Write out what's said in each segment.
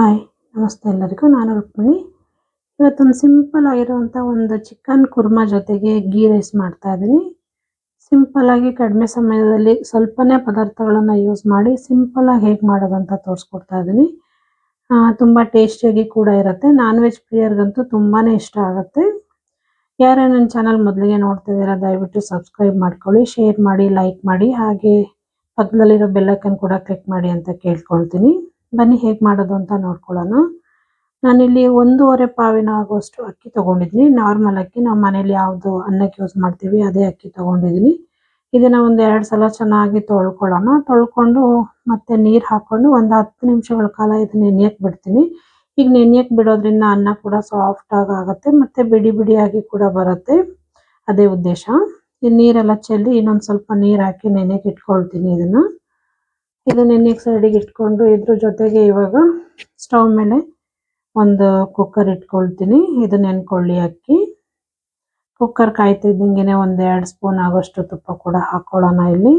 Hi, ನಮಸ್ತೆ ಎಲ್ಲರಿಗೂ. ನಾನು ರುಕ್ಮಿಣಿ. ಇವತ್ತೊಂದು ಸಿಂಪಲ್ ಆಗಿರುವಂಥ ಒಂದು ಚಿಕನ್ ಕುರ್ಮಾ ಜೊತೆಗೆ ಗೀ ರೈಸ್ ಮಾಡ್ತಾ ಇದ್ದೀನಿ. ಆಗಿ ಕಡಿಮೆ ಸಮಯದಲ್ಲಿ ಸ್ವಲ್ಪನೇ ಪದಾರ್ಥಗಳನ್ನು ಯೂಸ್ ಮಾಡಿ ಸಿಂಪಲ್ ಆಗಿ ಹೇಗೆ ಮಾಡೋದಂತ ತೋರಿಸ್ಕೊಡ್ತಾ ಇದ್ದೀನಿ. ತುಂಬ ಟೇಸ್ಟಿಯಾಗಿ ಕೂಡ ಇರುತ್ತೆ. ನಾನ್ ವೆಜ್ ಪ್ರಿಯರ್ಗಂತೂ ತುಂಬಾ ಇಷ್ಟ ಆಗುತ್ತೆ. ಯಾರೇ ನನ್ನ ಚಾನಲ್ ಮೊದಲಿಗೆ ನೋಡ್ತಿದ್ದೀರಾ, ದಯವಿಟ್ಟು ಸಬ್ಸ್ಕ್ರೈಬ್ ಮಾಡ್ಕೊಳ್ಳಿ ಶೇರ್ ಮಾಡಿ ಲೈಕ್ ಮಾಡಿ, ಹಾಗೆ ಪಕ್ಕದಲ್ಲಿರೋ ಬೆಲ್ಲೈಕನ್ ಕೂಡ ಕ್ಲಿಕ್ ಮಾಡಿ ಅಂತ ಕೇಳ್ಕೊಳ್ತೀನಿ. ಬನ್ನಿ, ಹೇಗೆ ಮಾಡೋದು ಅಂತ ನೋಡ್ಕೊಳ್ಳೋಣ. ನಾನಿಲ್ಲಿ ಒಂದೂವರೆ ಪಾವಿನ ಆಗುವಷ್ಟು ಅಕ್ಕಿ ತೊಗೊಂಡಿದ್ದೀನಿ. ನಾರ್ಮಲ್ ಅಕ್ಕಿ, ನಾವು ಮನೇಲಿ ಯಾವುದು ಅನ್ನಕ್ಕೆ ಯೂಸ್ ಮಾಡ್ತೀವಿ, ಅದೇ ಅಕ್ಕಿ ತೊಗೊಂಡಿದ್ದೀನಿ. ಇದನ್ನ ಒಂದು ಎರಡು ಸಲ ಚೆನ್ನಾಗಿ ತೊಳ್ಕೊಳ್ಳೋಣ. ತೊಳ್ಕೊಂಡು ಮತ್ತೆ ನೀರು ಹಾಕ್ಕೊಂಡು ಒಂದು ಹತ್ತು ನಿಮಿಷಗಳ ಕಾಲ ಇದನ್ನ ನೆನೆಯಕ್ಕೆ ಬಿಡ್ತೀನಿ. ಈಗ ನೆನೆಯಕ್ಕೆ ಬಿಡೋದ್ರಿಂದ ಅನ್ನ ಕೂಡ ಸಾಫ್ಟ್ ಆಗಿ ಆಗುತ್ತೆ, ಮತ್ತೆ ಬಿಡಿ ಬಿಡಿಯಾಗಿ ಕೂಡ ಬರುತ್ತೆ. ಅದೇ ಉದ್ದೇಶ. ಈ ನೀರೆಲ್ಲ ಚೆಲ್ಲಿ ಇನ್ನೊಂದು ಸ್ವಲ್ಪ ನೀರು ಹಾಕಿ ನೆನೆಯಕ್ಕೆ ಇಟ್ಕೊಳ್ತೀನಿ ಇದನ್ನ. ಇದು ನೆನೆಯಕ್ಕೆ ಸೈಡಿಗೆ ಇಟ್ಕೊಂಡು ಇದ್ರ ಜೊತೆಗೆ ಇವಾಗ ಸ್ಟವ್ ಮೇಲೆ ಒಂದು ಕುಕ್ಕರ್ ಇಟ್ಕೊಳ್ತೀನಿ. ಇದು ನೆನ್ಕೊಳ್ಳಿ ಅಕ್ಕಿ. ಕುಕ್ಕರ್ ಕಾಯ್ತಿದ್ದಂಗೆ ಒಂದು ಎರಡು ಸ್ಪೂನ್ ಆಗೋಷ್ಟು ತುಪ್ಪ ಕೂಡ ಹಾಕೊಳ್ಳೋಣ ಇಲ್ಲಿ.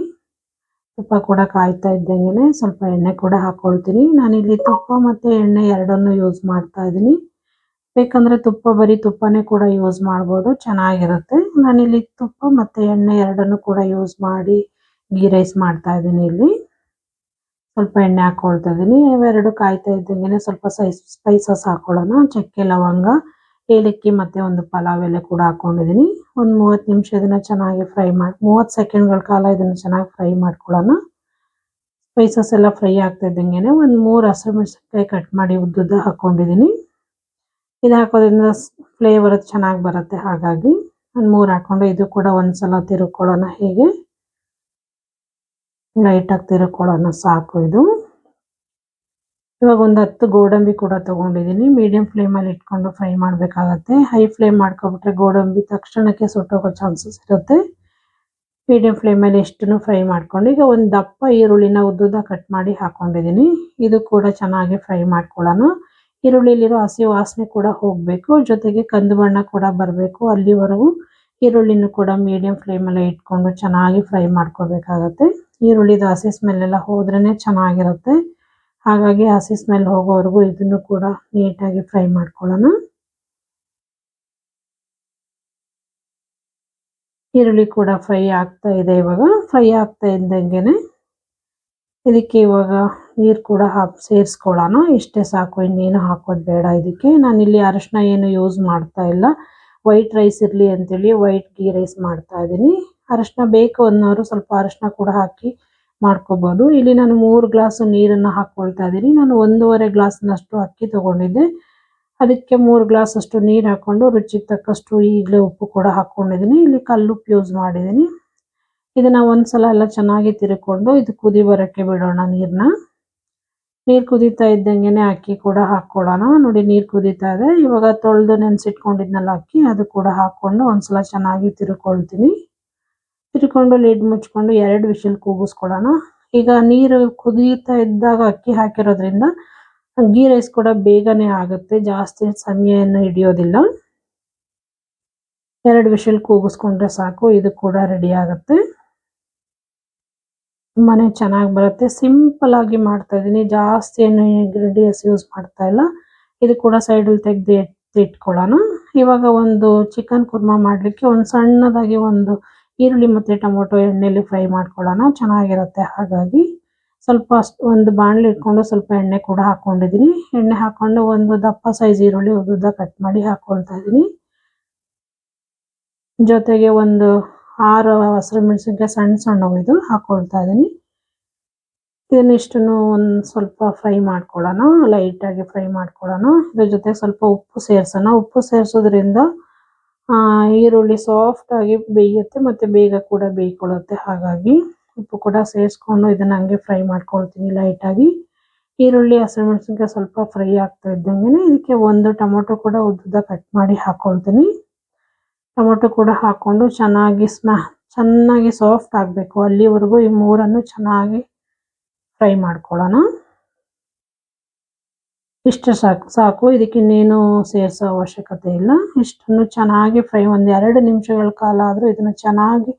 ತುಪ್ಪ ಕೂಡ ಕಾಯ್ತಾ ಇದ್ದಂಗೆ ಸ್ವಲ್ಪ ಎಣ್ಣೆ ಕೂಡ ಹಾಕೊಳ್ತೀನಿ. ನಾನಿಲ್ಲಿ ತುಪ್ಪ ಮತ್ತು ಎಣ್ಣೆ ಎರಡನ್ನೂ ಯೂಸ್ ಮಾಡ್ತಾ ಇದ್ದೀನಿ. ಬೇಕಂದರೆ ತುಪ್ಪ, ಬರೀ ತುಪ್ಪನೇ ಕೂಡ ಯೂಸ್ ಮಾಡ್ಬೋದು. ಚೆನ್ನಾಗಿರುತ್ತೆ. ನಾನಿಲ್ಲಿ ತುಪ್ಪ ಮತ್ತು ಎಣ್ಣೆ ಎರಡನ್ನೂ ಕೂಡ ಯೂಸ್ ಮಾಡಿ ಗೀ ರೈಸ್ ಮಾಡ್ತಾ ಇದ್ದೀನಿ ಇಲ್ಲಿ. ಸ್ವಲ್ಪ ಎಣ್ಣೆ ಹಾಕೊಳ್ತಾ ಇದ್ದೀನಿ. ಇವೆರಡು ಕಾಯ್ತಾ ಇದ್ದಂಗೆ ಸ್ವಲ್ಪ ಸೈಸ್ ಸ್ಪೈಸಸ್ ಹಾಕೊಳ್ಳೋಣ. ಚಕ್ಕೆ, ಲವಂಗ, ಏಲಕ್ಕಿ ಮತ್ತು ಒಂದು ಪಲಾವ್ ಎಲೆ ಕೂಡ ಹಾಕೊಂಡಿದ್ದೀನಿ. ಒಂದು ಮೂವತ್ತು ನಿಮಿಷ ಇದನ್ನ ಚೆನ್ನಾಗಿ ಫ್ರೈ ಮಾಡಿ, ಮೂವತ್ತು ಸೆಕೆಂಡ್ಗಳ ಕಾಲ ಇದನ್ನು ಚೆನ್ನಾಗಿ ಫ್ರೈ ಮಾಡ್ಕೊಳ್ಳೋಣ. ಸ್ಪೈಸಸ್ ಎಲ್ಲ ಫ್ರೈ ಆಗ್ತಾ ಇದ್ದಂಗೆ ಒಂದು ಮೂರು ಹಸಿಮೆಣಸಿನ್ಕಾಯಿ ಕಟ್ ಮಾಡಿ ಉದ್ದುದ್ದ ಹಾಕೊಂಡಿದ್ದೀನಿ. ಇದು ಹಾಕೋದ್ರಿಂದ ಫ್ಲೇವರ್ ಚೆನ್ನಾಗಿ ಬರುತ್ತೆ ಹಾಗಾಗಿ. ಒಂದು ಮೂರು ಹಾಕೊಂಡು ಇದು ಕೂಡ ಒಂದ್ಸಲ ತಿರುಕೊಳ್ಳೋಣ ಹೇಗೆ. ಲೈಟಾಗಿ ತಿರುಕೊಳ್ಳೋಣ ಸಾಕು ಇದು. ಇವಾಗ ಒಂದು ಹತ್ತು ಗೋಡಂಬಿ ಕೂಡ ತಗೊಂಡಿದ್ದೀನಿ ಮೀಡಿಯಂ ಫ್ಲೇಮಲ್ಲಿ ಇಟ್ಕೊಂಡು ಫ್ರೈ ಮಾಡಬೇಕಾಗತ್ತೆ. ಹೈ ಫ್ಲೇಮ್ ಮಾಡ್ಕೊಬಿಟ್ರೆ ಗೋಡಂಬಿ ತಕ್ಷಣಕ್ಕೆ ಸುಟ್ಟೋಗೋ ಚಾನ್ಸಸ್ ಇರುತ್ತೆ. ಮೀಡಿಯಂ ಫ್ಲೇಮಲ್ಲಿ ಎಷ್ಟನ್ನು ಫ್ರೈ ಮಾಡ್ಕೊಂಡು ಈಗ ಒಂದು ದಪ್ಪ ಈರುಳ್ಳಿನ ಉದ್ದುದ ಕಟ್ ಮಾಡಿ ಹಾಕೊಂಡಿದ್ದೀನಿ ಇದು ಕೂಡ ಚೆನ್ನಾಗಿ ಫ್ರೈ ಮಾಡ್ಕೊಳ್ಳೋಣ. ಈರುಳ್ಳಿಲಿರೋ ಹಸಿ ವಾಸನೆ ಕೂಡ ಹೋಗಬೇಕು. ಜೊತೆಗೆ ಕಂದು ಬಣ್ಣ ಕೂಡ ಬರಬೇಕು. ಅಲ್ಲಿವರೆಗೂ ಈರುಳ್ಳಿನೂ ಕೂಡ ಮೀಡಿಯಂ ಫ್ಲೇಮಲ್ಲೇ ಇಟ್ಕೊಂಡು ಚೆನ್ನಾಗಿ ಫ್ರೈ ಮಾಡ್ಕೋಬೇಕಾಗತ್ತೆ. ಈರುಳ್ಳಿದು ಹಸಿ ಸ್ಮೆಲ್ ಎಲ್ಲ ಹೋದ್ರೇ ಚೆನ್ನಾಗಿರುತ್ತೆ. ಹಾಗಾಗಿ ಹಸಿ ಸ್ಮೆಲ್ ಹೋಗೋವರೆಗೂ ಇದನ್ನು ಕೂಡ ನೀಟಾಗಿ ಫ್ರೈ ಮಾಡ್ಕೊಳ್ಳೋಣ. ಈರುಳ್ಳಿ ಕೂಡ ಫ್ರೈ ಆಗ್ತಾ ಇದೆ ಇವಾಗ. ಫ್ರೈ ಆಗ್ತಾ ಇದ್ದಂಗೆನೆ ಇದಕ್ಕೆ ಇವಾಗ ನೀರು ಕೂಡ ಹಾಕಿ ಸೇರಿಸ್ಕೊಳ್ಳೋಣ. ಇಷ್ಟೇ ಸಾಕು, ಇನ್ನೇನು ಹಾಕೋದು ಬೇಡ ಇದಕ್ಕೆ. ಇಲ್ಲಿ ಅರಶಿನ ಏನು ಯೂಸ್ ಮಾಡ್ತಾ ಇಲ್ಲ. ವೈಟ್ ರೈಸ್ ಇರಲಿ ಅಂತೇಳಿ ವೈಟ್ ಗೀ ರೈಸ್ ಮಾಡ್ತಾ ಇದ್ದೀನಿ. ಅರಶಿನ ಬೇಕು ಅನ್ನೋರು ಸ್ವಲ್ಪ ಅರಶಿನ ಕೂಡ ಹಾಕಿ ಮಾಡ್ಕೋಬೋದು. ಇಲ್ಲಿ ನಾನು ಮೂರು ಗ್ಲಾಸ್ ನೀರನ್ನು ಹಾಕ್ಕೊಳ್ತಾ ಇದ್ದೀನಿ. ನಾನು ಒಂದೂವರೆ ಗ್ಲಾಸ್ನಷ್ಟು ಅಕ್ಕಿ ತೊಗೊಂಡಿದ್ದೆ. ಅದಕ್ಕೆ ಮೂರು ಗ್ಲಾಸ್ ಅಷ್ಟು ನೀರು ಹಾಕ್ಕೊಂಡು ರುಚಿಗೆ ತಕ್ಕಷ್ಟು ಈಗಲೇ ಉಪ್ಪು ಕೂಡ ಹಾಕ್ಕೊಂಡಿದ್ದೀನಿ. ಇಲ್ಲಿ ಕಲ್ಲುಪ್ಪು ಯೂಸ್ ಮಾಡಿದ್ದೀನಿ. ಇದನ್ನ ಒಂದ್ಸಲ ಎಲ್ಲ ಚೆನ್ನಾಗಿ ತಿರ್ಕೊಂಡು ಇದು ಕುದಿ ಬರೋಕ್ಕೆ ಬಿಡೋಣ ನೀರನ್ನ ನೀರು ಕುದೀತಾ ಇದ್ದಂಗೆನೆ ಅಕ್ಕಿ ಕೂಡ ಹಾಕ್ಕೊಳ್ಳೋಣ. ನೋಡಿ ನೀರು ಕುದೀತಾ ಇದೆ. ಇವಾಗ ತೊಳೆದು ನೆನೆಸಿಟ್ಕೊಂಡಿದ್ನಲ್ಲ ಅಕ್ಕಿ, ಅದು ಕೂಡ ಹಾಕ್ಕೊಂಡು ಒಂದ್ಸಲ ಚೆನ್ನಾಗಿ ತಿರ್ಕೊಳ್ತೀನಿ. ತಿರ್ಕೊಂಡು ಲಿಡ್ ಮುಚ್ಕೊಂಡು ಎರಡು ವಿಷಲ್ ಕೂಗಿಸ್ಕೊಳ್ಳೋಣ ಈಗ ನೀರು ಕುದೀತಾ ಇದ್ದಾಗ ಅಕ್ಕಿ ಹಾಕಿರೋದ್ರಿಂದ ಗೀ ರೈಸ್ ಕೂಡ ಬೇಗನೆ ಆಗುತ್ತೆ, ಜಾಸ್ತಿ ಸಮಯವನ್ನು ಹಿಡಿಯೋದಿಲ್ಲ. ಎರಡು ವಿಷಲ್ ಕೂಗಿಸ್ಕೊಂಡ್ರೆ ಸಾಕು, ಇದು ಕೂಡ ರೆಡಿ ಆಗುತ್ತೆ. ತುಂಬಾ ಚೆನ್ನಾಗಿ ಬರುತ್ತೆ. ಸಿಂಪಲ್ ಆಗಿ ಮಾಡ್ತಾ ಇದ್ದೀನಿ. ಜಾಸ್ತಿ ಏನು ಇಂಗ್ರೀಡಿಯನ್ಸ್ ಯೂಸ್ ಮಾಡ್ತಾ ಇಲ್ಲ. ಇದು ಕೂಡ ಸೈಡಲ್ಲಿ ತೆಗೆದು ಇಟ್ಕೊಳ್ಳೋಣ. ಇವಾಗ ಒಂದು ಚಿಕನ್ ಕುರ್ಮಾ ಮಾಡಲಿಕ್ಕೆ ಒಂದು ಸಣ್ಣದಾಗಿ ಒಂದು ಈರುಳ್ಳಿ ಮತ್ತು ಟೊಮೊಟೊ ಎಣ್ಣೆಲಿ ಫ್ರೈ ಮಾಡ್ಕೊಳ್ಳೋಣ. ಚೆನ್ನಾಗಿರುತ್ತೆ. ಹಾಗಾಗಿ ಸ್ವಲ್ಪ ಒಂದು ಬಾಣಲಿ ಇಟ್ಕೊಂಡು ಸ್ವಲ್ಪ ಎಣ್ಣೆ ಕೂಡ ಹಾಕ್ಕೊಂಡಿದ್ದೀನಿ ಎಣ್ಣೆ ಹಾಕ್ಕೊಂಡು ಒಂದು ದಪ್ಪ ಸೈಜ್ ಈರುಳ್ಳಿ ಉದ್ದ ಕಟ್ ಮಾಡಿ ಹಾಕ್ಕೊಳ್ತಾ ಇದ್ದೀನಿ. ಜೊತೆಗೆ ಒಂದು ಆರು ಹಸಿರು ಮೆಣಸಿನ್ಕಾಯಿ ಸಣ್ಣ ಸಣ್ಣ ಇದು ಹಾಕ್ಕೊಳ್ತಾ ಇದ್ದೀನಿ. ಇದನ್ನಿಷ್ಟನ್ನು ಒಂದು ಸ್ವಲ್ಪ ಫ್ರೈ ಮಾಡ್ಕೊಳ್ಳೋಣ. ಲೈಟಾಗಿ ಫ್ರೈ ಮಾಡ್ಕೊಳ್ಳೋಣ. ಇದ್ರ ಜೊತೆಗೆ ಸ್ವಲ್ಪ ಉಪ್ಪು ಸೇರಿಸೋಣ. ಉಪ್ಪು ಸೇರಿಸೋದ್ರಿಂದ ಈರುಳ್ಳಿ ಸಾಫ್ಟ್ ಆಗಿ ಬೇಯುತ್ತೆ, ಮತ್ತು ಬೇಗ ಕೂಡ ಬೇಯ್ಕೊಳ್ಳುತ್ತೆ. ಹಾಗಾಗಿ ಉಪ್ಪು ಕೂಡ ಸೇರಿಸ್ಕೊಂಡು ಇದನ್ನ ಹಂಗೆ ಫ್ರೈ ಮಾಡ್ಕೊಳ್ತೀನಿ ಲೈಟಾಗಿ ಈರುಳ್ಳಿ ಹಸಿಮೆಣಸಿನ್ಕಾಯಿ ಸ್ವಲ್ಪ ಫ್ರೈ ಆಗ್ತಾ ಇದ್ದಂಗೆ ಇದಕ್ಕೆ ಒಂದು ಟೊಮೊಟೊ ಕೂಡ ಉದ್ದ ಕಟ್ ಮಾಡಿ ಹಾಕ್ಕೊಳ್ತೀನಿ ಟೊಮೊಟೊ ಕೂಡ ಹಾಕ್ಕೊಂಡು ಚೆನ್ನಾಗಿ ಸ್ಮ್ಯಾ ಚೆನ್ನಾಗಿ ಸಾಫ್ಟ್ ಆಗಬೇಕು. ಅಲ್ಲಿವರೆಗೂ ಈ ಮೂರನ್ನು ಚೆನ್ನಾಗಿ ಫ್ರೈ ಮಾಡ್ಕೊಳ್ಳೋಣ. ಇಷ್ಟು ಸಾಕು ಸಾಕು. ಇದಕ್ಕೆ ಇನ್ನೇನು ಸೇರಿಸೋ ಅವಶ್ಯಕತೆ ಇಲ್ಲ. ಇಷ್ಟನ್ನು ಚೆನ್ನಾಗಿ ಫ್ರೈ ಒಂದು ಎರಡು ನಿಮಿಷಗಳ ಕಾಲ ಆದರೂ ಇದನ್ನು ಚೆನ್ನಾಗಿ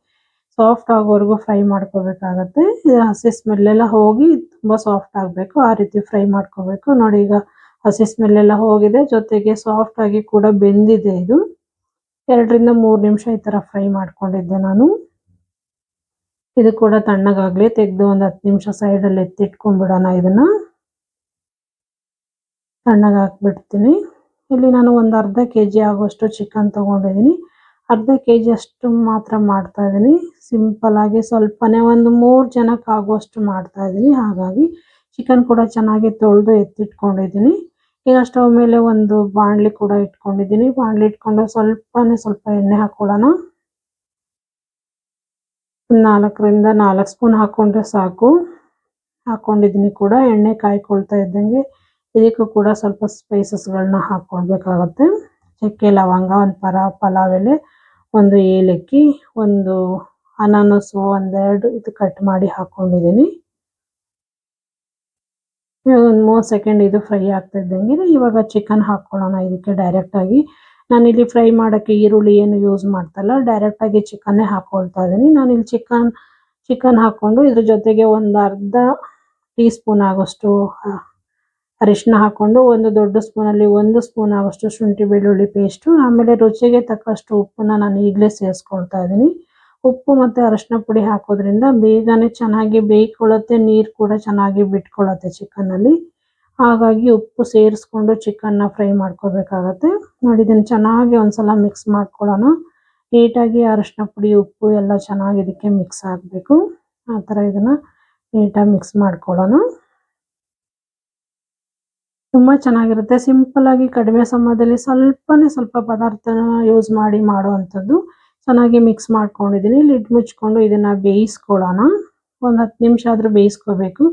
ಸಾಫ್ಟ್ ಆಗೋವರೆಗೂ ಫ್ರೈ ಮಾಡ್ಕೋಬೇಕಾಗತ್ತೆ. ಹಸಿ ಸ್ಮೆಲ್ಲೆಲ್ಲ ಹೋಗಿ ತುಂಬ ಸಾಫ್ಟ್ ಆಗಬೇಕು. ಆ ರೀತಿ ಫ್ರೈ ಮಾಡ್ಕೋಬೇಕು. ನೋಡಿ, ಈಗ ಹಸಿ ಸ್ಮೆಲ್ ಎಲ್ಲ ಹೋಗಿದೆ. ಜೊತೆಗೆ ಸಾಫ್ಟ್ ಆಗಿ ಕೂಡ ಬೆಂದಿದೆ ಇದು. ಎರಡರಿಂದ ಮೂರು ನಿಮಿಷ ಈ ತರ ಫ್ರೈ ಮಾಡ್ಕೊಂಡಿದ್ದೆ ನಾನು. ಇದು ಕೂಡ ತಣ್ಣಗಾಗ್ಲಿ. ತೆಗೆದು ಒಂದು ಹತ್ತು ನಿಮಿಷ ಸೈಡಲ್ಲಿ ಎತ್ತಿಟ್ಕೊಂಡ್ಬಿಡೋಣ ಇದನ್ನ. ತಣ್ಣಗೆ ಹಾಕ್ಬಿಡ್ತೀನಿ. ಇಲ್ಲಿ ನಾನು ಒಂದು ಅರ್ಧ ಕೆ ಜಿ ಆಗುವಷ್ಟು ಚಿಕನ್ ತೊಗೊಂಡಿದ್ದೀನಿ. ಅರ್ಧ ಕೆ ಜಿ ಅಷ್ಟು ಮಾತ್ರ ಮಾಡ್ತಾ ಇದ್ದೀನಿ. ಸಿಂಪಲ್ ಆಗಿ ಸ್ವಲ್ಪನೇ ಒಂದು ಮೂರು ಜನಕ್ಕೆ ಆಗುವಷ್ಟು ಮಾಡ್ತಾ ಇದ್ದೀನಿ. ಹಾಗಾಗಿ ಚಿಕನ್ ಕೂಡ ಚೆನ್ನಾಗಿ ತೊಳೆದು ಎತ್ತಿಟ್ಕೊಂಡಿದ್ದೀನಿ. ಈಗ ಸ್ಟವ್ ಮೇಲೆ ಒಂದು ಬಾಣಲಿ ಕೂಡ ಇಟ್ಕೊಂಡಿದ್ದೀನಿ. ಬಾಣಲಿ ಇಟ್ಕೊಂಡು ಸ್ವಲ್ಪನೇ ಸ್ವಲ್ಪ ಎಣ್ಣೆ ಹಾಕೊಳ್ಳೋಣ. ನಾಲ್ಕರಿಂದ ನಾಲ್ಕು ಸ್ಪೂನ್ ಹಾಕೊಂಡ್ರೆ ಸಾಕು. ಹಾಕೊಂಡಿದ್ದೀನಿ ಕೂಡ. ಎಣ್ಣೆ ಕಾಯ್ಕೊಳ್ತಾ ಇದ್ದಂಗೆ ಇದಕ್ಕೂ ಕೂಡ ಸ್ವಲ್ಪ ಸ್ಪೈಸಸ್ಗಳನ್ನ ಹಾಕ್ಕೊಳ್ಬೇಕಾಗತ್ತೆ ಚಕ್ಕೆ, ಲವಂಗ, ಒಂದು ಪರ ಪಲಾವ್ ಎಲೆ ಒಂದು ಏಲಕ್ಕಿ, ಒಂದು ಅನಾನಸು, ಒಂದೆರಡು ಇದು ಕಟ್ ಮಾಡಿ ಹಾಕ್ಕೊಂಡಿದ್ದೀನಿ ಒಂದು ಮೂವತ್ತು ಸೆಕೆಂಡ್ ಇದು ಫ್ರೈ ಆಗ್ತಾ ಇದ್ದಂಗೆ ಇವಾಗ ಚಿಕನ್ ಹಾಕ್ಕೊಳ್ಳೋಣ ಇದಕ್ಕೆ ಡೈರೆಕ್ಟಾಗಿ ನಾನಿಲ್ಲಿ ಫ್ರೈ ಮಾಡೋಕ್ಕೆ ಈರುಳ್ಳಿ ಏನು ಯೂಸ್ ಮಾಡ್ತಲ್ಲ ಡೈರೆಕ್ಟಾಗಿ ಚಿಕನ್ನೇ ಹಾಕ್ಕೊಳ್ತಾ ಇದ್ದೀನಿ. ನಾನಿಲ್ಲಿ ಚಿಕನ್ ಚಿಕನ್ ಹಾಕ್ಕೊಂಡು ಇದ್ರ ಜೊತೆಗೆ ಒಂದು ಅರ್ಧ ಟೀ ಸ್ಪೂನ್ ಆಗೋಷ್ಟು ಅರಿಶಿನ ಹಾಕ್ಕೊಂಡು ಒಂದು ದೊಡ್ಡ ಸ್ಪೂನಲ್ಲಿ ಒಂದು ಸ್ಪೂನ್ ಆಗೋಷ್ಟು ಶುಂಠಿ ಬೆಳ್ಳುಳ್ಳಿ ಪೇಸ್ಟು ಆಮೇಲೆ ರುಚಿಗೆ ತಕ್ಕಷ್ಟು ಉಪ್ಪನ್ನ ನಾನು ಈಗಲೇ ಸೇರಿಸ್ಕೊಳ್ತಾ ಇದ್ದೀನಿ. ಉಪ್ಪು ಮತ್ತು ಅರಿಶಿನ ಪುಡಿ ಹಾಕೋದ್ರಿಂದ ಬೇಗನೆ ಚೆನ್ನಾಗಿ ಬೇಯ್ಕೊಳ್ಳುತ್ತೆ, ನೀರು ಕೂಡ ಚೆನ್ನಾಗಿ ಬಿಟ್ಕೊಳ್ಳುತ್ತೆ ಚಿಕನಲ್ಲಿ ಹಾಗಾಗಿ ಉಪ್ಪು ಸೇರಿಸ್ಕೊಂಡು ಚಿಕನ್ನ ಫ್ರೈ ಮಾಡ್ಕೋಬೇಕಾಗತ್ತೆ. ನೋಡಿ, ಇದನ್ನು ಚೆನ್ನಾಗಿ ಒಂದ್ಸಲ ಮಿಕ್ಸ್ ಮಾಡ್ಕೊಳ್ಳೋಣ. ನೀಟಾಗಿ ಅರಿಶಿನ ಪುಡಿ, ಉಪ್ಪು ಎಲ್ಲ ಚೆನ್ನಾಗಿ ಇದಕ್ಕೆ ಮಿಕ್ಸ್ ಆಗಬೇಕು. ಆ ಥರ ಇದನ್ನು ನೀಟಾಗಿ ಮಿಕ್ಸ್ ಮಾಡ್ಕೊಳ್ಳೋಣ. ತುಂಬ ಚೆನ್ನಾಗಿರುತ್ತೆ. ಸಿಂಪಲ್ ಆಗಿ ಕಡಿಮೆ ಸಮಯದಲ್ಲಿ ಸ್ವಲ್ಪನೇ ಸ್ವಲ್ಪ ಪದಾರ್ಥನ ಯೂಸ್ ಮಾಡಿ ಮಾಡುವಂಥದ್ದು ಚೆನ್ನಾಗಿ ಮಿಕ್ಸ್ ಮಾಡ್ಕೊಂಡಿದ್ದೀನಿ. ಲಿಡ್ ಮುಚ್ಕೊಂಡು ಇದನ್ನ ಬೇಯಿಸ್ಕೊಳ್ಳೋಣ. ಒಂದು ಹತ್ತು ನಿಮಿಷ ಆದರೂ ಬೇಯಿಸ್ಕೋಬೇಕು.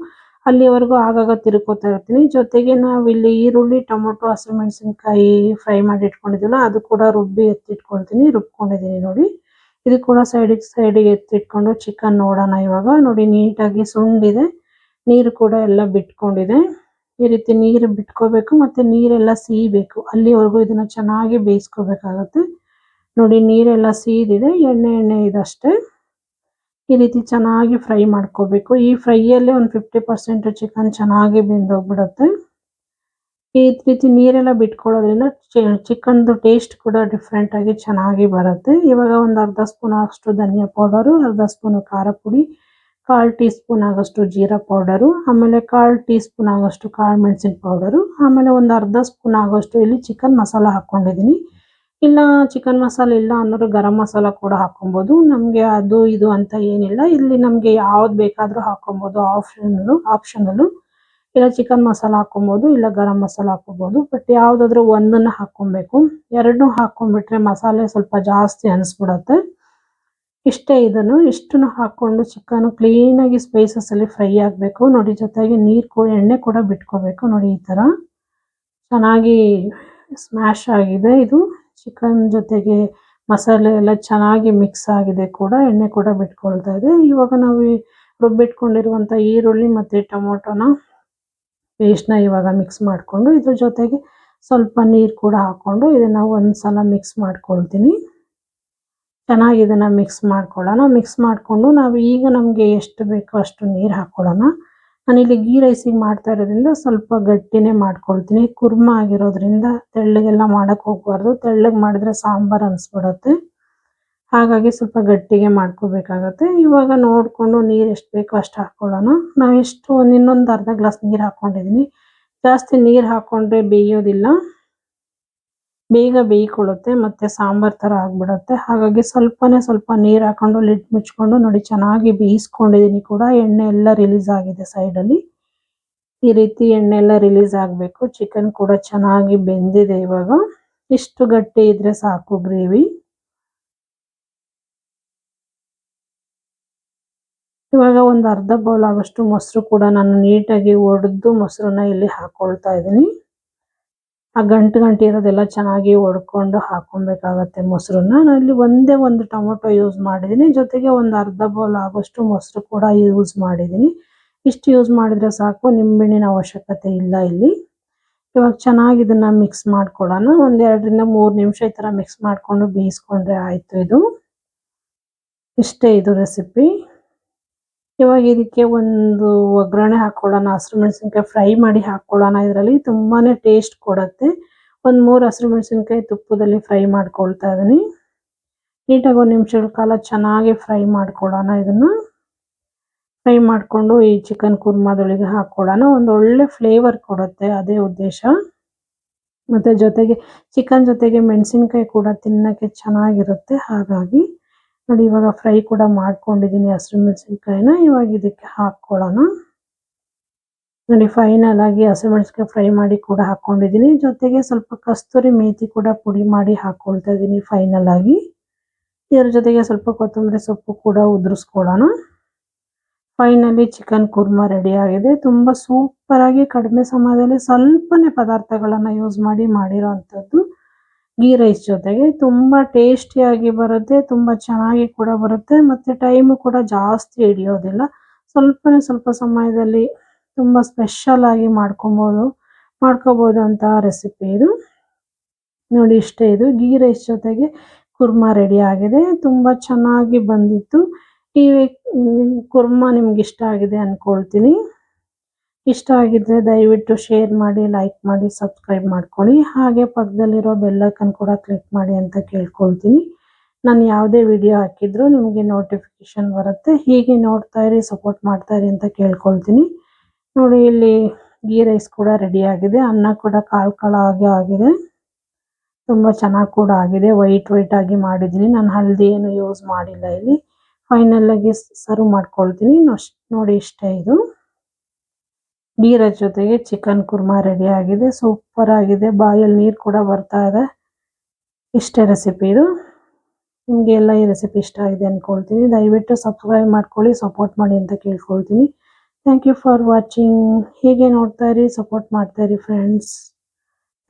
ಅಲ್ಲಿವರೆಗೂ ಆಗಾಗ ತಿರ್ಕೋತಾ ಇರ್ತೀನಿ. ಜೊತೆಗೆ ನಾವು ಇಲ್ಲಿ ಈರುಳ್ಳಿ, ಟೊಮೊಟೊ ಹಸಿಮೆಣಸಿನ್ಕಾಯಿ ಫ್ರೈ ಮಾಡಿ ಇಟ್ಕೊಂಡಿದ್ದೀವಲ್ಲ ಅದು ಕೂಡ ರುಬ್ಬಿ ಎತ್ತಿಟ್ಕೊಳ್ತೀನಿ. ರುಬ್ಕೊಂಡಿದ್ದೀನಿ ನೋಡಿ. ಇದು ಕೂಡ ಸೈಡಿಗೆ ಸೈಡಿಗೆ ಎತ್ತಿಟ್ಕೊಂಡು ಚಿಕನ್ ನೋಡೋಣ ಇವಾಗ. ನೋಡಿ, ನೀಟಾಗಿ ಸುಂಡಿದೆ. ನೀರು ಕೂಡ ಎಲ್ಲ ಬಿಟ್ಕೊಂಡಿದೆ. ಈ ರೀತಿ ನೀರು ಬಿಟ್ಕೋಬೇಕು ಮತ್ತೆ ನೀರೆಲ್ಲ ಸೀಬೇಕು. ಅಲ್ಲಿವರೆಗೂ ಇದನ್ನ ಚೆನ್ನಾಗಿ ಬೇಯಿಸ್ಕೋಬೇಕಾಗತ್ತೆ. ನೋಡಿ, ನೀರೆಲ್ಲ ಸೀದಿದೆ, ಎಣ್ಣೆ ಎಣ್ಣೆ ಇದಷ್ಟೇ. ಈ ರೀತಿ ಚೆನ್ನಾಗಿ ಫ್ರೈ ಮಾಡ್ಕೋಬೇಕು. ಈ ಫ್ರೈಯಲ್ಲೇ ಒಂದು ಫಿಫ್ಟಿ ಪರ್ಸೆಂಟ್ ಚಿಕನ್ ಚೆನ್ನಾಗಿ ಬೆಂದೋಗ್ಬಿಡುತ್ತೆ. ಈ ರೀತಿ ನೀರೆಲ್ಲ ಬಿಟ್ಕೊಳ್ಳೋದ್ರಿಂದ ಚಿಕನ್ದು ಟೇಸ್ಟ್ ಕೂಡ ಡಿಫ್ರೆಂಟ್ ಆಗಿ ಚೆನ್ನಾಗಿ ಬರುತ್ತೆ. ಇವಾಗ ಒಂದು ಅರ್ಧ ಸ್ಪೂನ್ ಅಷ್ಟು ಧನಿಯಾ ಪೌಡರು, ಅರ್ಧ ಸ್ಪೂನ್ ಖಾರ ಪುಡಿ ಕಾಲು ಟೀ ಸ್ಪೂನ್ ಆಗೋಷ್ಟು ಜೀರಾ ಪೌಡರು, ಆಮೇಲೆ ಕಾಲು ಟೀ ಸ್ಪೂನ್ ಆಗೋಷ್ಟು ಕಾಳು ಮೆಣಸಿನ ಪೌಡರು, ಆಮೇಲೆ ಒಂದು ಅರ್ಧ ಸ್ಪೂನ್ ಆಗೋಷ್ಟು ಇಲ್ಲಿ ಚಿಕನ್ ಮಸಾಲ ಹಾಕ್ಕೊಂಡಿದ್ದೀನಿ ಇಲ್ಲ, ಚಿಕನ್ ಮಸಾಲೆ ಇಲ್ಲ ಅನ್ನೋರು ಗರಂ ಮಸಾಲ ಕೂಡ ಹಾಕ್ಕೊಬೋದು. ನಮಗೆ ಅದು ಇದು ಅಂತ ಏನಿಲ್ಲ. ಇಲ್ಲಿ ನಮಗೆ ಯಾವ್ದು ಬೇಕಾದರೂ ಹಾಕ್ಕೊಬೋದು ಆಪ್ಷನಲ್ಲು ಆಪ್ಷನಲ್ಲು. ಇಲ್ಲ, ಚಿಕನ್ ಮಸಾಲ ಹಾಕ್ಕೊಬೋದು, ಇಲ್ಲ ಗರಂ ಮಸಾಲ ಹಾಕ್ಕೊಬೋದು. ಬಟ್ ಯಾವುದಾದ್ರೂ ಒಂದನ್ನು ಹಾಕ್ಕೊಬೇಕು. ಎರಡನ್ನೂ ಹಾಕ್ಕೊಂಡ್ಬಿಟ್ರೆ ಮಸಾಲೆ ಸ್ವಲ್ಪ ಜಾಸ್ತಿ ಅನಿಸ್ಬಿಡತ್ತೆ. ಇಷ್ಟೇ ಇದನ್ನು ಇಷ್ಟನ್ನು ಹಾಕ್ಕೊಂಡು ಚಿಕನ್ ಕ್ಲೀನಾಗಿ ಸ್ಪೈಸಸಲ್ಲಿ ಫ್ರೈ ಆಗಬೇಕು. ನೋಡಿ, ಜೊತೆಗೆ ನೀರು ಕೂಡ, ಎಣ್ಣೆ ಕೂಡ ಬಿಟ್ಕೋಬೇಕು. ನೋಡಿ, ಈ ಥರ ಚೆನ್ನಾಗಿ ಸ್ಮ್ಯಾಶ್ ಆಗಿದೆ ಇದು. ಚಿಕನ್ ಜೊತೆಗೆ ಮಸಾಲೆ ಎಲ್ಲ ಚೆನ್ನಾಗಿ ಮಿಕ್ಸ್ ಆಗಿದೆ ಕೂಡ. ಎಣ್ಣೆ ಕೂಡ ಬಿಟ್ಕೊಳ್ತಾ ಇದೆ. ಇವಾಗ ನಾವು ರುಬ್ಬಿಟ್ಕೊಂಡಿರುವಂಥ ಈರುಳ್ಳಿ ಮತ್ತು ಟೊಮೊಟೊನ ಪೇಸ್ಟ್ನ ಇವಾಗ ಮಿಕ್ಸ್ ಮಾಡಿಕೊಂಡು ಇದ್ರ ಜೊತೆಗೆ ಸ್ವಲ್ಪ ನೀರು ಕೂಡ ಹಾಕ್ಕೊಂಡು ಇದನ್ನು ಒಂದು ಸಲ ಮಿಕ್ಸ್ ಮಾಡ್ಕೊಳ್ತೀನಿ. ಚೆನ್ನಾಗಿ ಇದನ್ನು ಮಿಕ್ಸ್ ಮಾಡ್ಕೊಳ್ಳೋಣ. ಮಿಕ್ಸ್ ಮಾಡಿಕೊಂಡು ನಾವು ಈಗ ನಮಗೆ ಎಷ್ಟು ಬೇಕೋ ಅಷ್ಟು ನೀರು ಹಾಕ್ಕೊಳ್ಳೋಣ ನಾನಿಲ್ಲಿ ಗೀ ರೈಸಿಗೆ ಮಾಡ್ತಾ ಇರೋದ್ರಿಂದ ಸ್ವಲ್ಪ ಗಟ್ಟಿನೇ ಮಾಡ್ಕೊಳ್ತೀನಿ. ಕುರ್ಮ ಆಗಿರೋದ್ರಿಂದ ತೆಳ್ಳಗೆಲ್ಲ ಮಾಡೋಕ್ಕೆ ಹೋಗಬಾರ್ದು. ತೆಳ್ಳಗೆ ಮಾಡಿದ್ರೆ ಸಾಂಬಾರು ಅನಿಸ್ಬಿಡುತ್ತೆ. ಹಾಗಾಗಿ ಸ್ವಲ್ಪ ಗಟ್ಟಿಗೆ ಮಾಡ್ಕೋಬೇಕಾಗತ್ತೆ. ಇವಾಗ ನೋಡಿಕೊಂಡು ನೀರು ಎಷ್ಟು ಬೇಕೋ ಅಷ್ಟು ಹಾಕ್ಕೊಳ್ಳೋಣ ನಾವು ಎಷ್ಟು ಒಂದು ಇನ್ನೊಂದು ಅರ್ಧ ಗ್ಲಾಸ್ ನೀರು ಹಾಕ್ಕೊಂಡಿದ್ದೀನಿ ಜಾಸ್ತಿ ನೀರು ಹಾಕ್ಕೊಂಡ್ರೆ ಬೇಯೋದಿಲ್ಲ. ಬೇಗ ಬೇಯ್ಕೊಳ್ಳುತ್ತೆ, ಮತ್ತು ಸಾಂಬಾರ್ ಥರ ಆಗಿಬಿಡುತ್ತೆ. ಹಾಗಾಗಿ ಸ್ವಲ್ಪನೇ ಸ್ವಲ್ಪ ನೀರು ಹಾಕೊಂಡು ಲಿಡ್ ಮುಚ್ಕೊಂಡು ನೋಡಿ, ಚೆನ್ನಾಗಿ ಬೇಯಿಸ್ಕೊಂಡಿದ್ದೀನಿ ಕೂಡ. ಎಣ್ಣೆ ಎಲ್ಲ ರಿಲೀಸ್ ಆಗಿದೆ ಸೈಡಲ್ಲಿ ಈ ರೀತಿ ಎಣ್ಣೆ ಎಲ್ಲ ರಿಲೀಸ್ ಆಗಬೇಕು. ಚಿಕನ್ ಕೂಡ ಚೆನ್ನಾಗಿ ಬೆಂದಿದೆ ಇವಾಗ. ಇಷ್ಟು ಗಟ್ಟಿ ಇದ್ರೆ ಸಾಕು ಗ್ರೇವಿ ಇವಾಗ ಒಂದು ಅರ್ಧ ಬೌಲ್ ಆಗೋಷ್ಟು ಮೊಸರು ಕೂಡ ನಾನು ನೀಟಾಗಿ ಒಡೆದು ಮೊಸರನ್ನ ಇಲ್ಲಿ ಹಾಕೊಳ್ತಾ ಇದ್ದೀನಿ. ಆ ಗಂಟು ಗಂಟು ಇರೋದೆಲ್ಲ ಚೆನ್ನಾಗಿ ಒಡ್ಕೊಂಡು ಹಾಕೊಬೇಕಾಗತ್ತೆ ಮೊಸರನ್ನ. ನಾನು ಇಲ್ಲಿ ಒಂದೇ ಒಂದು ಟೊಮೊಟೊ ಯೂಸ್ ಮಾಡಿದ್ದೀನಿ. ಜೊತೆಗೆ ಒಂದು ಅರ್ಧ ಬೌಲ್ ಆಗೋಷ್ಟು ಮೊಸರು ಕೂಡ ಯೂಸ್ ಮಾಡಿದ್ದೀನಿ. ಇಷ್ಟು ಯೂಸ್ ಮಾಡಿದ್ರೆ ಸಾಕು, ನಿಂಬೆಹಣ್ಣಿನ ಅವಶ್ಯಕತೆ ಇಲ್ಲ ಇಲ್ಲಿ. ಇವಾಗ ಚೆನ್ನಾಗಿ ಇದನ್ನ ಮಿಕ್ಸ್ ಮಾಡ್ಕೊಳ್ಳೋಣ. ಒಂದು ಎರಡರಿಂದ ಮೂರು ನಿಮಿಷ ಈ ಥರ ಮಿಕ್ಸ್ ಮಾಡಿಕೊಂಡು ಬೇಯಿಸ್ಕೊಂಡ್ರೆ ಆಯಿತು ಇದು. ಇಷ್ಟೇ ಇದು ರೆಸಿಪಿ ಇವಾಗ ಇದಕ್ಕೆ ಒಂದು ಒಗ್ಗರಣೆ ಹಾಕೊಳ್ಳೋಣ, ಹಸಿರು ಮೆಣಸಿನ್ಕಾಯಿ ಫ್ರೈ ಮಾಡಿ ಹಾಕೊಳ್ಳೋಣ. ಇದರಲ್ಲಿ ತುಂಬಾನೇ ಟೇಸ್ಟ್ ಕೊಡುತ್ತೆ. ಒಂದು ಮೂರು ಹಸಿರು ಮೆಣಸಿನ್ಕಾಯಿ ತುಪ್ಪದಲ್ಲಿ ಫ್ರೈ ಮಾಡ್ಕೊಳ್ತಾ ಇದ್ದೀನಿ ನೀಟಾಗಿ ಒಂದು ನಿಮಿಷಗಳ ಕಾಲ ಚೆನ್ನಾಗಿ ಫ್ರೈ ಮಾಡ್ಕೊಳ್ಳೋಣ ಇದನ್ನು. ಫ್ರೈ ಮಾಡ್ಕೊಂಡು ಈ ಚಿಕನ್ ಕುರ್ಮಾದೊಳಗೆ ಹಾಕ್ಕೊಳ್ಳೋಣ ಒಂದು ಒಳ್ಳೆ ಫ್ಲೇವರ್ ಕೊಡುತ್ತೆ ಅದೇ ಉದ್ದೇಶ. ಮತ್ತೆ ಜೊತೆಗೆ ಚಿಕನ್ ಜೊತೆಗೆ ಮೆಣಸಿನಕಾಯಿ ಕೂಡ ತಿನ್ನೋಕ್ಕೆ ಚೆನ್ನಾಗಿರುತ್ತೆ. ಹಾಗಾಗಿ ನೋಡಿ, ಇವಾಗ ಫ್ರೈ ಕೂಡ ಮಾಡ್ಕೊಂಡಿದ್ದೀನಿ ಹಸಿರು ಮೆಣಸಿನ್ಕಾಯಿನ. ಇವಾಗ ಇದಕ್ಕೆ ಹಾಕೊಳ್ಳೋಣ ನೋಡಿ ಫೈನಲ್ ಆಗಿ ಹಸಿರು ಮೆಣಸಿನ್ಕಾಯಿ ಫ್ರೈ ಮಾಡಿ ಕೂಡ ಹಾಕೊಂಡಿದ್ದೀನಿ ಜೊತೆಗೆ ಸ್ವಲ್ಪ ಕಸ್ತೂರಿ ಮೇಥಿ ಕೂಡ ಪುಡಿ ಮಾಡಿ ಹಾಕೊಳ್ತಾ ಇದ್ದೀನಿ ಫೈನಲ್ ಆಗಿ. ಇದರ ಜೊತೆಗೆ ಸ್ವಲ್ಪ ಕೊತ್ತಂಬರಿ ಸೊಪ್ಪು ಕೂಡ ಉದುರಿಸ್ಕೊಳ್ಳೋಣ. ಫೈನಲಿ ಚಿಕನ್ ಕುರ್ಮಾ ರೆಡಿ ಆಗಿದೆ. ತುಂಬ ಸೂಪರ್ ಆಗಿ ಕಡಿಮೆ ಸಮಯದಲ್ಲಿ ಸ್ವಲ್ಪನೇ ಪದಾರ್ಥಗಳನ್ನು ಯೂಸ್ ಮಾಡಿ ಮಾಡಿರೋ ಅಂಥದ್ದು. ಗೀ ರೈಸ್ ಜೊತೆಗೆ ತುಂಬ ಟೇಸ್ಟಿಯಾಗಿ ಬರುತ್ತೆ, ತುಂಬ ಚೆನ್ನಾಗಿ ಕೂಡ ಬರುತ್ತೆ, ಮತ್ತೆ ಟೈಮ್ ಕೂಡ ಜಾಸ್ತಿ ಹಿಡಿಯೋದಿಲ್ಲ. ಸ್ವಲ್ಪನೇ ಸ್ವಲ್ಪ ಸಮಯದಲ್ಲಿ ತುಂಬ ಸ್ಪೆಷಲ್ ಆಗಿ ಮಾಡ್ಕೊಬೋದು, ಮಾಡ್ಕೋಬೋದು ಅಂತ ರೆಸಿಪಿ ಇದು. ನೋಡಿ ಇಷ್ಟೇ ಇದು. ಗೀ ರೈಸ್ ಜೊತೆಗೆ ಕುರ್ಮಾ ರೆಡಿ ಆಗಿದೆ. ತುಂಬ ಚೆನ್ನಾಗಿ ಬಂದಿತ್ತು. ಈ ಕುರ್ಮಾ ನಿಮ್ಗೆ ಇಷ್ಟ ಆಗಿದೆ ಅಂದ್ಕೊಳ್ತೀನಿ ಇಷ್ಟ ಆಗಿದ್ರೆ ದಯವಿಟ್ಟು ಶೇರ್ ಮಾಡಿ ಲೈಕ್ ಮಾಡಿ ಸಬ್ಸ್ಕ್ರೈಬ್ ಮಾಡ್ಕೊಳ್ಳಿ. ಹಾಗೆ ಪಕ್ಕದಲ್ಲಿರೋ ಬೆಲ್ಲೈಕನ್ ಕೂಡ ಕ್ಲಿಕ್ ಮಾಡಿ ಅಂತ ಕೇಳ್ಕೊಳ್ತೀನಿ. ನಾನು ಯಾವುದೇ ವಿಡಿಯೋ ಹಾಕಿದ್ರು ನಿಮಗೆ ನೋಟಿಫಿಕೇಶನ್ ಬರುತ್ತೆ. ಹೀಗೆ ನೋಡ್ತಾ ಇರಿ ಸಪೋರ್ಟ್ ಮಾಡ್ತಾ ಇರಿ ಅಂತ ಕೇಳ್ಕೊಳ್ತೀನಿ. ನೋಡಿ, ಇಲ್ಲಿ ಗೀ ರೈಸ್ ಕೂಡ ರೆಡಿ ಆಗಿದೆ. ಅನ್ನ ಕೂಡ ಕಾಳು ಕಾಳು ಆಗಿ ಆಗಿದೆ. ತುಂಬ ಚೆನ್ನಾಗಿ ಕೂಡ ಆಗಿದೆ. ವೈಟ್ ವೈಟ್ ಆಗಿ ಮಾಡಿದ್ದೀನಿ. ನಾನು ಹಳದಿ ಏನು ಯೂಸ್ ಮಾಡಿಲ್ಲ ಇಲ್ಲಿ. ಫೈನಲ್ ಆಗಿ ಸರ್ವ್ ಮಾಡ್ಕೊಳ್ತೀನಿ. ನೋಡಿ ಇಷ್ಟ ಇದು. ಗೀರ ಜೊತೆಗೆ ಚಿಕನ್ ಕುರ್ಮಾ ರೆಡಿ ಆಗಿದೆ ಸೂಪರ್ ಆಗಿದೆ. ಬಾಯಲ್ಲಿ ನೀರು ಕೂಡ ಬರ್ತಾ ಇದೆ. ಇಷ್ಟೇ ರೆಸಿಪಿ ಇದು. ನಿಮಗೆ ಎಲ್ಲ ಈ ರೆಸಿಪಿ ಇಷ್ಟ ಆಗಿದೆ ಅಂದ್ಕೊಳ್ತೀನಿ ದಯವಿಟ್ಟು ಸಬ್ಸ್ಕ್ರೈಬ್ ಮಾಡ್ಕೊಳ್ಳಿ ಸಪೋರ್ಟ್ ಮಾಡಿ ಅಂತ ಕೇಳ್ಕೊಳ್ತೀನಿ. ಥ್ಯಾಂಕ್ ಯು ಫಾರ್ ವಾಚಿಂಗ್ ಹೀಗೆ ನೋಡ್ತಾ ಇರಿ ಸಪೋರ್ಟ್ ಮಾಡ್ತಾ ಇರಿ ಫ್ರೆಂಡ್ಸ್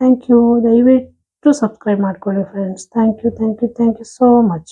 ಥ್ಯಾಂಕ್ ಯು ದಯವಿಟ್ಟು ಸಬ್ಸ್ಕ್ರೈಬ್ ಮಾಡ್ಕೊಳ್ಳಿ friends thank you thank you thank you so much